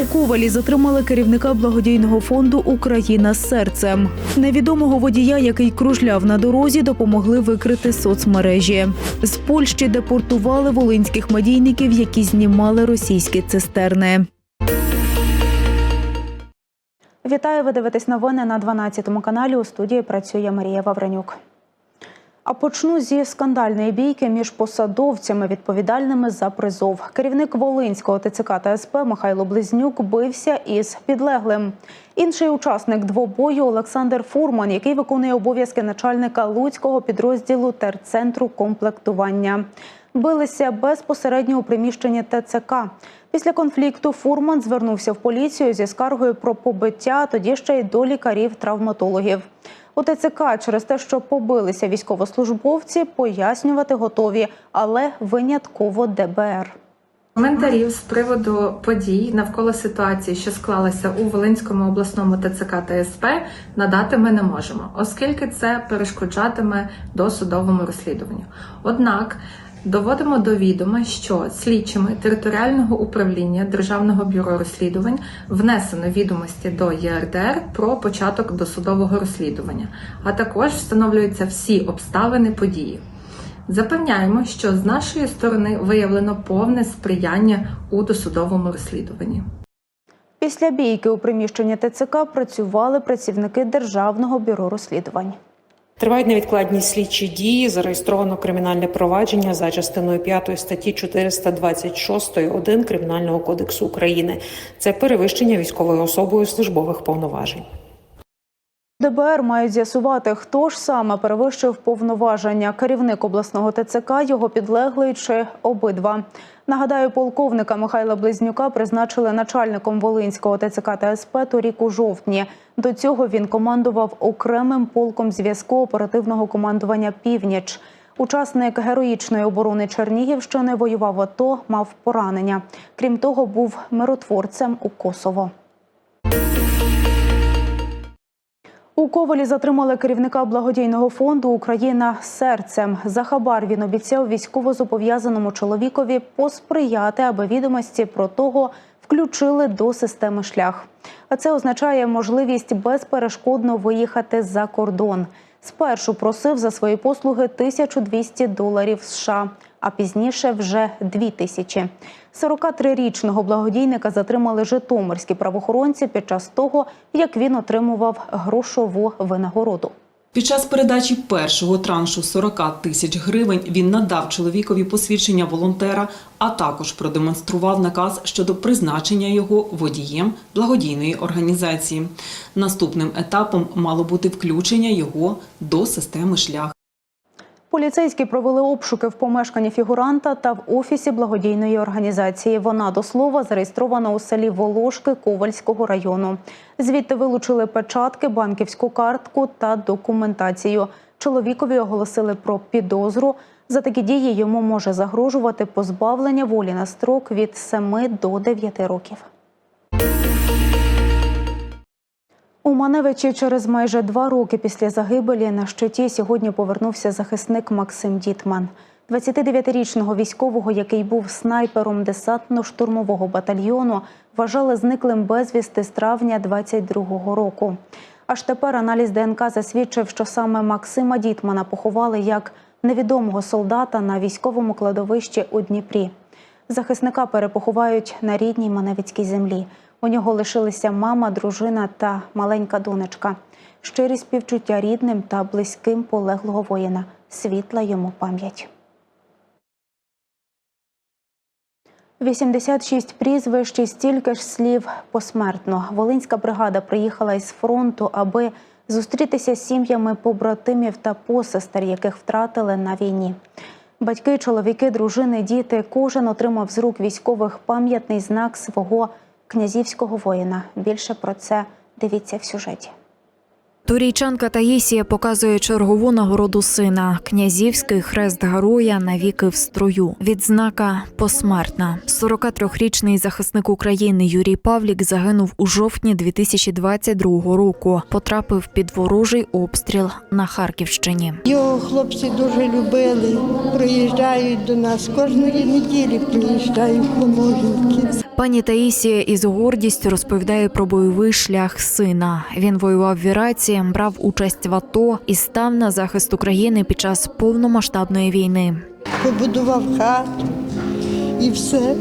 У Ковалі затримали керівника благодійного фонду Україна з серцем. Невідомого водія, який кружляв на дорозі, допомогли викрити соцмережі. З Польщі депортували волинських медійників, які знімали російські цистерни. Вітаю, ви дивитесь новини на 12 каналі. У студії працює Марія Вавренюк. А почну зі скандальної бійки між посадовцями, відповідальними за призов. Керівник Волинського ТЦК та СП Михайло Близнюк бився із підлеглим. Інший учасник двобою Олександр Фурман, який виконує обов'язки начальника луцького підрозділу терцентру комплектування. Билися безпосередньо у приміщенні ТЦК. Після конфлікту Фурман звернувся в поліцію зі скаргою про побиття, тоді ще й до лікарів-травматологів. У ТЦК через те, що побилися військовослужбовці, пояснювати готові, але винятково ДБР. Коментарів з приводу подій навколо ситуації, що склалася у Волинському обласному ТЦК та СП, надати ми не можемо, оскільки це перешкоджатиме досудовому розслідуванню. Однак доводимо до відома, що слідчими територіального управління Державного бюро розслідувань внесено відомості до ЄРДР про початок досудового розслідування, а також встановлюються всі обставини події. Запевняємо, що з нашої сторони виявлено повне сприяння у досудовому розслідуванні. Після бійки у приміщенні ТЦК працювали працівники Державного бюро розслідувань. Тривають невідкладні слідчі дії. Зареєстровано кримінальне провадження за частиною 5 статті 426 1 Кримінального кодексу України. Це перевищення військовою особою службових повноважень. ДБР мають з'ясувати, хто ж саме перевищив повноваження керівник обласного ТЦК, його підлеглий чи обидва. Нагадаю, полковника Михайла Близнюка призначили начальником Волинського ТЦК та СП торік у жовтні. До цього він командував окремим полком зв'язку оперативного командування Північ. Учасник героїчної оборони Чернігівщини воював АТО, мав поранення. Крім того, був миротворцем у Косово. У Ковалі затримали керівника благодійного фонду Україна серцем. За хабар він обіцяв військовозобов'язаному чоловікові посприяти, аби відомості про того включили до системи шлях. А це означає можливість безперешкодно виїхати за кордон. Спершу просив за свої послуги 1200 доларів США, а пізніше вже 2000. 43-річного благодійника затримали житомирські правоохоронці під час того, як він отримував грошову винагороду. Під час передачі першого траншу 40 тисяч гривень він надав чоловікові посвідчення волонтера, а також продемонстрував наказ щодо призначення його водієм благодійної організації. Наступним етапом мало бути включення його до системи шлях. Поліцейські провели обшуки в помешканні фігуранта та в офісі благодійної організації. Вона до слова зареєстрована у селі Волошки Ковальського району. Звідти вилучили печатки, банківську картку та документацію. Чоловікові оголосили про підозру. За такі дії йому може загрожувати позбавлення волі на строк від 7 до 9 років. У Маневичі через майже два роки після загибелі на щиті сьогодні повернувся захисник Максим Дітман. 29-річного військового, який був снайпером десантно-штурмового батальйону, вважали зниклим безвісти з травня 22-го року. Аж тепер аналіз ДНК засвідчив, що саме Максима Дітмана поховали як невідомого солдата на військовому кладовищі у Дніпрі. Захисника перепоховають на рідній Маневицькій землі. У нього лишилися мама, дружина та маленька донечка. Щирі співчуття рідним та близьким полеглого воїна. Світла йому пам'ять. 86 прізвищ і стільки ж слів посмертно. Волинська бригада приїхала із фронту, аби зустрітися з сім'ями побратимів та посестер, яких втратили на війні. Батьки, чоловіки, дружини, діти кожен отримав з рук військових пам'ятний знак свого князівського воїна. Більше про це дивіться в сюжеті. Турійчанка Таїсія показує чергову нагороду сина князівський хрест героя навіки в строю. Відзнака посмертна. 43-річний захисник України Юрій Павлік загинув у жовтні 2022 року. Потрапив під ворожий обстріл на Харківщині. Його хлопці дуже любили, приїжджають до нас кожної неділі приїжджають по. Пані Таїсія із гордістю розповідає про бойовий шлях сина. Він воював в Іраці, брав участь в АТО і став на захист України під час повномасштабної війни. Побудував хату і все.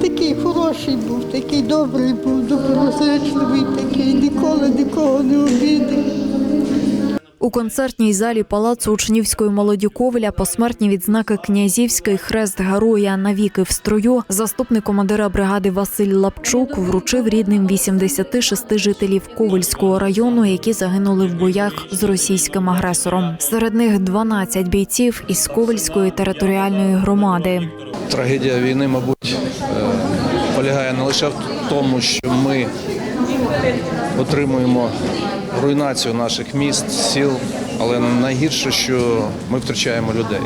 Такий хороший був, такий добрий був, доброзичливий, такий ніколи нікого не обідав. У концертній залі палацу учнівської молоді Ковеля посмертні відзнаки князівський хрест героя навіки в строю. Заступник командира бригади Василь Лапчук вручив рідним 86 жителів Ковельського району, які загинули в боях з російським агресором. Серед них 12 бійців із Ковельської територіальної громади. Трагедія війни, мабуть, е, полягає не лише в тому, що ми отримуємо руйнацію наших міст, сіл, але найгірше, що ми втрачаємо людей.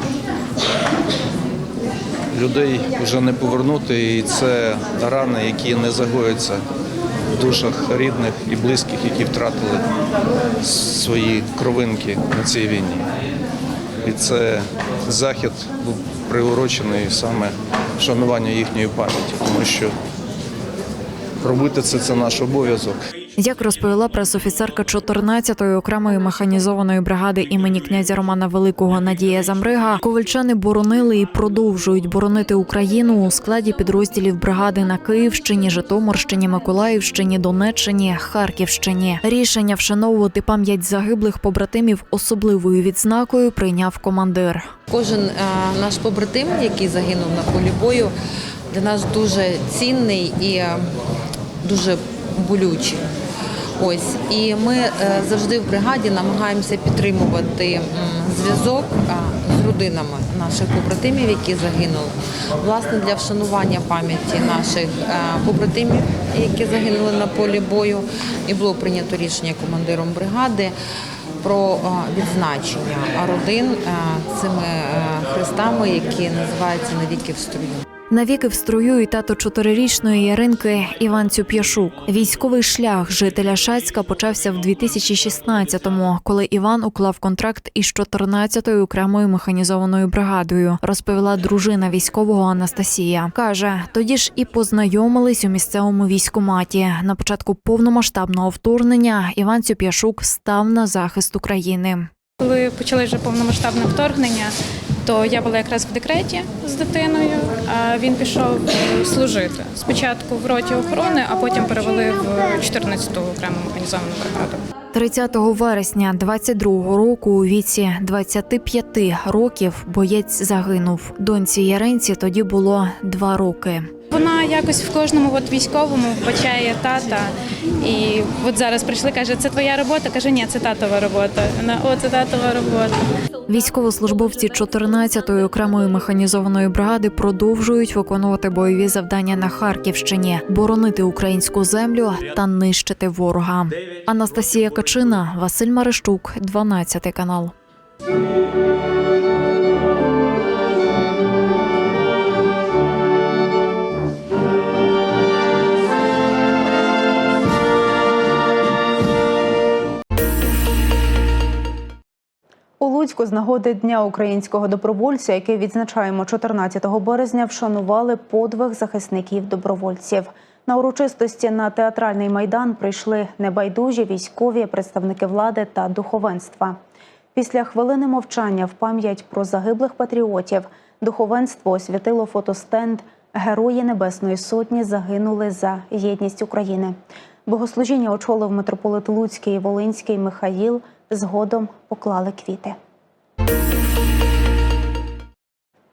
Людей вже не повернути, і це рани, які не загояться в душах рідних і близьких, які втратили свої кровинки на цій війні. І це захід був приурочений саме вшануванню їхньої пам'яті, тому що робити це це наш обов'язок. Як розповіла пресофіцерка 14-ї окремої механізованої бригади імені князя Романа Великого Надія Замрига, ковальчани боронили і продовжують боронити Україну у складі підрозділів бригади на Київщині, Житомирщині, Миколаївщині, Донеччині, Харківщині. Рішення вшановувати пам'ять загиблих побратимів особливою відзнакою прийняв командир. Кожен е, наш побратим, який загинув на полі бою, для нас дуже цінний і е, дуже болючий. Ось і ми е, завжди в бригаді намагаємося підтримувати зв'язок з родинами наших побратимів, які загинули. Власне, для вшанування пам'яті наших е, побратимів, які загинули на полі бою, і було прийнято рішення командиром бригади про е, відзначення родин цими хрестами, які називаються навіки в строю. Навіки в строю і тато чотирирічної Яринки Іван Цюп'яшук. Військовий шлях жителя Шацька почався в 2016-му, коли Іван уклав контракт із 14-ю окремою механізованою бригадою. Розповіла дружина військового Анастасія. каже, тоді ж і познайомились у місцевому військкоматі. На початку повномасштабного вторгнення Іван Цюп'яшук став на захист України. Коли почали вже повномасштабне вторгнення, то я була якраз в декреті з дитиною, а він пішов служити. Спочатку в роті охорони, а потім перевели в 14-ту окрему організовану бригаду. 30 вересня 22-го року у віці 25 років боєць загинув. Доньці Яринці тоді було два роки. Вона якось в кожному от військовому вбачає тата. І от зараз прийшли, каже, це твоя робота. Каже, ні, це татова робота. Вона о, це татова робота. Військовослужбовці 14-ї окремої механізованої бригади продовжують виконувати бойові завдання на Харківщині, боронити українську землю та нищити ворога. Анастасія Качина, Василь Марищук, 12 канал. Луцьку з нагоди Дня українського добровольця, який відзначаємо 14 березня, вшанували подвиг захисників добровольців. На урочистості на театральний майдан прийшли небайдужі військові, представники влади та духовенства. Після хвилини мовчання в пам'ять про загиблих патріотів духовенство освятило фотостенд Герої Небесної Сотні загинули за єдність України. Богослужіння очолив митрополит Луцький і Волинський Михаїл. Згодом поклали квіти.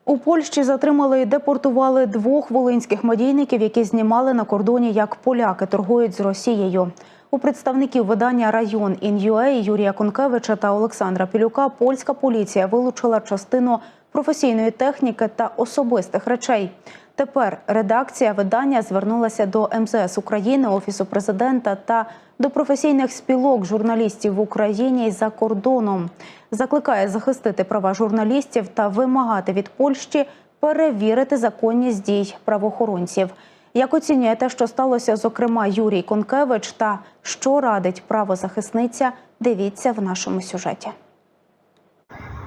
У Польщі затримали і депортували двох волинських медійників, які знімали на кордоні, як поляки торгують з Росією. У представників видання Район Ін'юе Юрія Конкевича та Олександра Пілюка польська поліція вилучила частину професійної техніки та особистих речей. Тепер редакція видання звернулася до МЗС України, Офісу президента та до професійних спілок журналістів в Україні і за кордоном. Закликає захистити права журналістів та вимагати від Польщі перевірити законність дій правоохоронців. Як оцінює те, що сталося, зокрема, Юрій Конкевич, та що радить правозахисниця, дивіться в нашому сюжеті.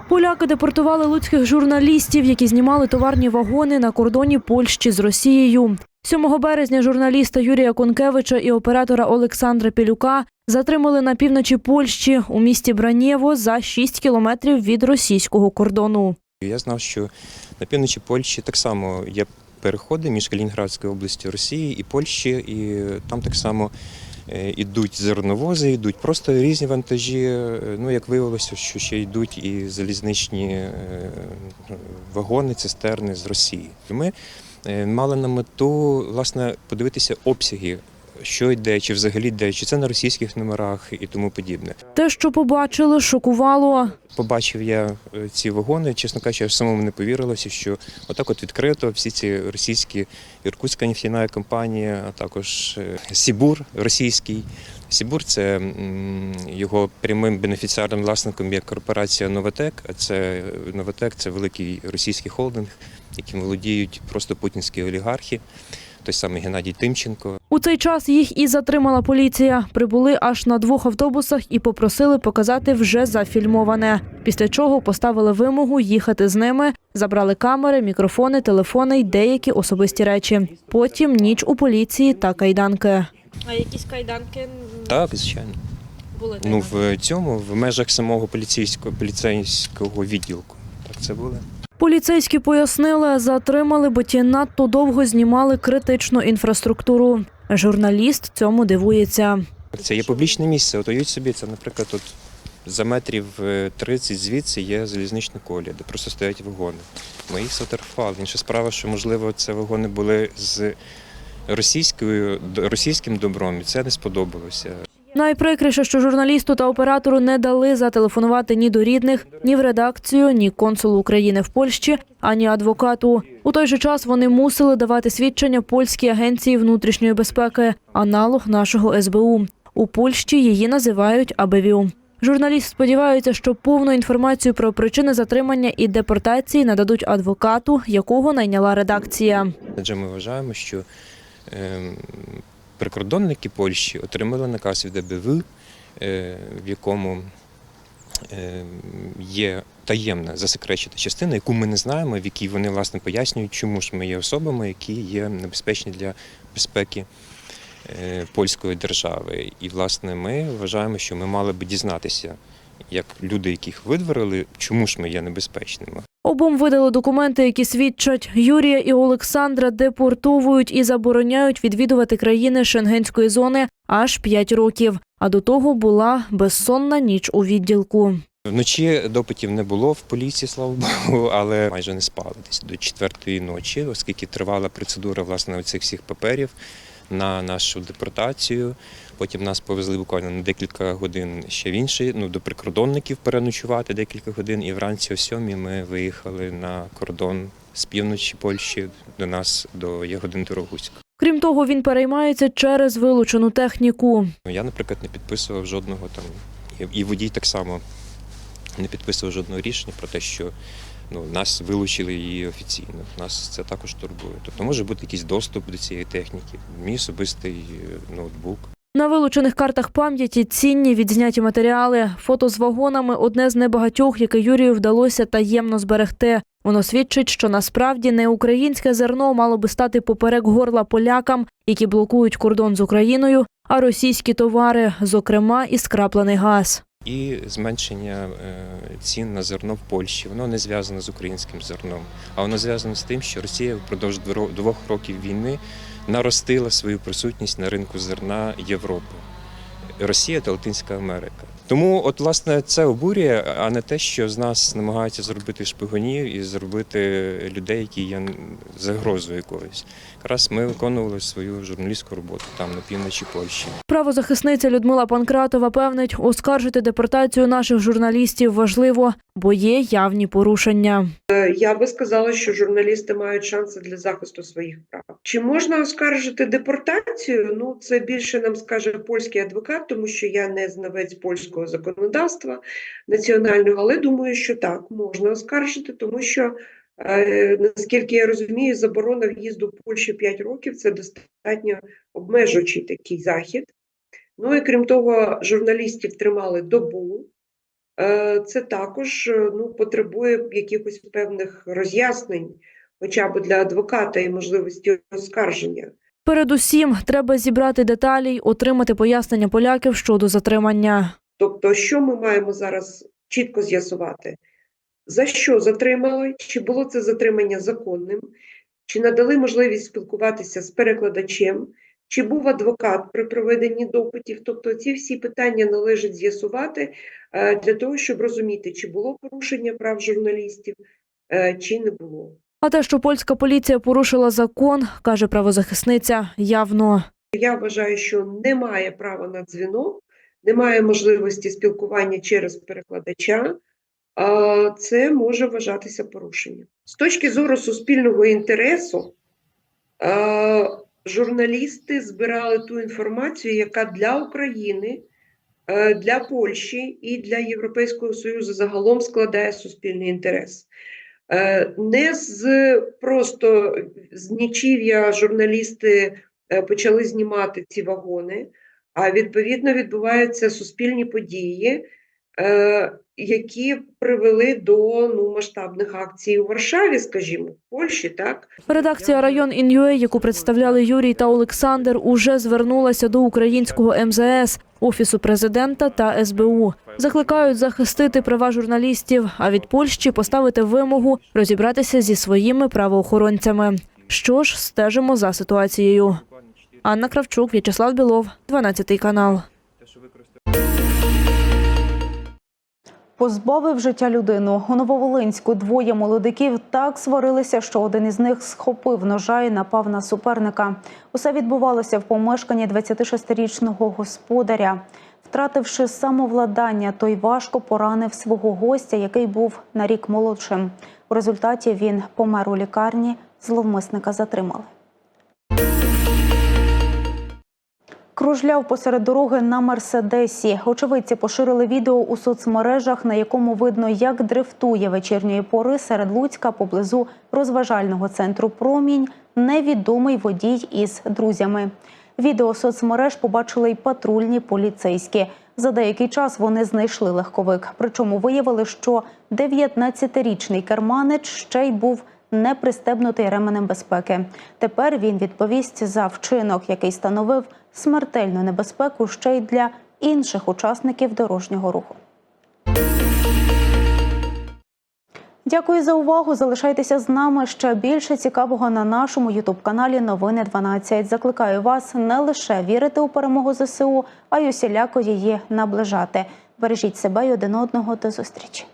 Поляки депортували луцьких журналістів, які знімали товарні вагони на кордоні Польщі з Росією. 7 березня журналіста Юрія Конкевича і оператора Олександра Пілюка затримали на півночі Польщі у місті Бранєво за 6 кілометрів від російського кордону. Я знав, що на півночі Польщі так само є переходи між Калінінградською областю Росії і Польщі, і там так само ідуть зерновози, йдуть просто різні вантажі. Е, Ну, як виявилося, що ще йдуть і залізничні е, вагони, цистерни з Росії. Ми е, мали на мету власне подивитися обсяги. Що йде, чи взагалі йде, чи це на російських номерах і тому подібне. Те, що побачили, шокувало. Побачив я е, ці вагони, чесно кажучи, я самому не повірилося, що отак от відкрито всі ці російські Іркутська нефтяна компанія, а також е, Сібур російський. Сібур це його прямим бенефіціарним власником є корпорація Новотек. А це Новотек це великий російський холдинг, яким володіють просто путінські олігархи, той самий Геннадій Тимченко. У цей час їх і затримала поліція. Прибули аж на двох автобусах і попросили показати вже зафільмоване. Після чого поставили вимогу їхати з ними, забрали камери, мікрофони, телефони й деякі особисті речі. Потім ніч у поліції та кайданки. А якісь кайданки Так, звичайно. були? Ну в цьому в межах самого поліцейського поліцейського відділку. Так це були. Поліцейські пояснили, затримали, бо ті надто довго знімали критичну інфраструктуру. Журналіст цьому дивується. Це є публічне місце. От уявіть собі, це, наприклад, от за метрів е, 30 звідси є залізнична колія, де просто стоять вагони. Ми їх сфотографували. Інша справа, що можливо це вагони були з російською російським добром, і це не сподобалося. Найприкріше, що журналісту та оператору не дали зателефонувати ні до рідних, ні в редакцію, ні консулу України в Польщі, ані адвокату. У той же час вони мусили давати свідчення польській агенції внутрішньої безпеки, аналог нашого СБУ. У Польщі її називають АБВІУ. Журналіст сподівається, що повну інформацію про причини затримання і депортації нададуть адвокату, якого найняла редакція. Адже ми вважаємо, що ем, прикордонники Польщі отримали наказ від АБВ, е, в якому ем, є таємна засекречена частина, яку ми не знаємо, в якій вони власне пояснюють, чому ж ми є особами, які є небезпечні для безпеки е, польської держави. І власне ми вважаємо, що ми мали би дізнатися, як люди, яких видворили, чому ж ми є небезпечними. Обом видали документи, які свідчать, Юрія і Олександра депортовують і забороняють відвідувати країни Шенгенської зони аж 5 років. А до того була безсонна ніч у відділку. Вночі допитів не було в поліції, слава Богу, але майже не спали десь до четвертої ночі, оскільки тривала процедура власне цих всіх паперів на нашу депортацію. Потім нас повезли буквально на декілька годин ще в інший, ну до прикордонників переночувати декілька годин. І вранці о сьомій ми виїхали на кордон з півночі Польщі до нас до Ягодин Дорогуська. Крім того, він переймається через вилучену техніку. Ну, Я, наприклад, не підписував жодного там, і- і водій так само не підписував жодного рішення про те, що ну, нас вилучили її офіційно. Нас це також турбує. Тобто може бути якийсь доступ до цієї техніки, мій особистий е, ноутбук. На вилучених картах пам'яті цінні відзняті матеріали. Фото з вагонами одне з небагатьох, яке Юрію вдалося таємно зберегти. Воно свідчить, що насправді не українське зерно мало би стати поперек горла полякам, які блокують кордон з Україною, а російські товари, зокрема і скраплений газ. І зменшення е, цін на зерно в Польщі, воно не зв'язано з українським зерном, а воно зв'язано з тим, що Росія впродовж дво- двох років війни наростила свою присутність на ринку зерна Європи. Росія та Латинська Америка. Тому, от, власне, це обурює, а не те, що з нас намагаються зробити шпигунів і зробити людей, які є загрозою якоюсь. Якраз ми виконували свою журналістську роботу там на півночі Польщі. Правозахисниця Людмила Панкратова певнить, оскаржити депортацію наших журналістів важливо, бо є явні порушення. Я би сказала, що журналісти мають шанси для захисту своїх прав. Чи можна оскаржити депортацію? Ну це більше нам скаже польський адвокат, тому що я не знавець польського законодавства національного, але думаю, що так можна оскаржити, тому що е, наскільки я розумію, заборона в'їзду в Польщу 5 років це достатньо обмежуючий такий захід. Ну і крім того, журналістів тримали добу. Е, Це також е, ну, потребує якихось певних роз'яснень, хоча б для адвоката і можливості оскарження. Передусім, треба зібрати деталі й отримати пояснення поляків щодо затримання. Тобто, що ми маємо зараз чітко з'ясувати? За що затримали? Чи було це затримання законним? Чи надали можливість спілкуватися з перекладачем? Чи був адвокат при проведенні допитів? Тобто ці всі питання належить з'ясувати е, для того, щоб розуміти, чи було порушення прав журналістів, е, чи не було. А те, що польська поліція порушила закон, каже правозахисниця, явно. Я вважаю, що немає права на дзвінок, немає можливості спілкування через перекладача. Це може вважатися порушенням. З точки зору суспільного інтересу, журналісти збирали ту інформацію, яка для України, е, для Польщі і для Європейського Союзу загалом складає суспільний інтерес. Е, Не з просто з нічів'я журналісти е, почали знімати ці вагони, а відповідно відбуваються суспільні події, е, які привели до ну, масштабних акцій у Варшаві, скажімо, в Польщі, так? Редакція район ін'юе, яку представляли Юрій та Олександр, уже звернулася до українського МЗС, офісу президента та СБУ. Закликають захистити права журналістів, а від Польщі поставити вимогу розібратися зі своїми правоохоронцями. Що ж, стежимо за ситуацією. Анна Кравчук, В'ячеслав Білов, 12 канал. Позбавив життя людину. У Нововолинську двоє молодиків так сварилися, що один із них схопив ножа і напав на суперника. Усе відбувалося в помешканні 26-річного господаря. Втративши самовладання, той важко поранив свого гостя, який був на рік молодшим. У результаті він помер у лікарні. Зловмисника затримали. Кружляв посеред дороги на Мерседесі. Очевидці поширили відео у соцмережах, на якому видно, як дрифтує вечірньої пори серед Луцька поблизу розважального центру Промінь невідомий водій із друзями. Відео соцмереж побачили й патрульні поліцейські. За деякий час вони знайшли легковик. Причому виявили, що 19-річний керманич ще й був не пристебнутий ременем безпеки. Тепер він відповість за вчинок, який становив смертельну небезпеку ще й для інших учасників дорожнього руху. Дякую за увагу. Залишайтеся з нами ще більше цікавого на нашому ютуб-каналі Новини 12. Закликаю вас не лише вірити у перемогу ЗСУ, а й усіляко її наближати. Бережіть себе й один одного. До зустрічі.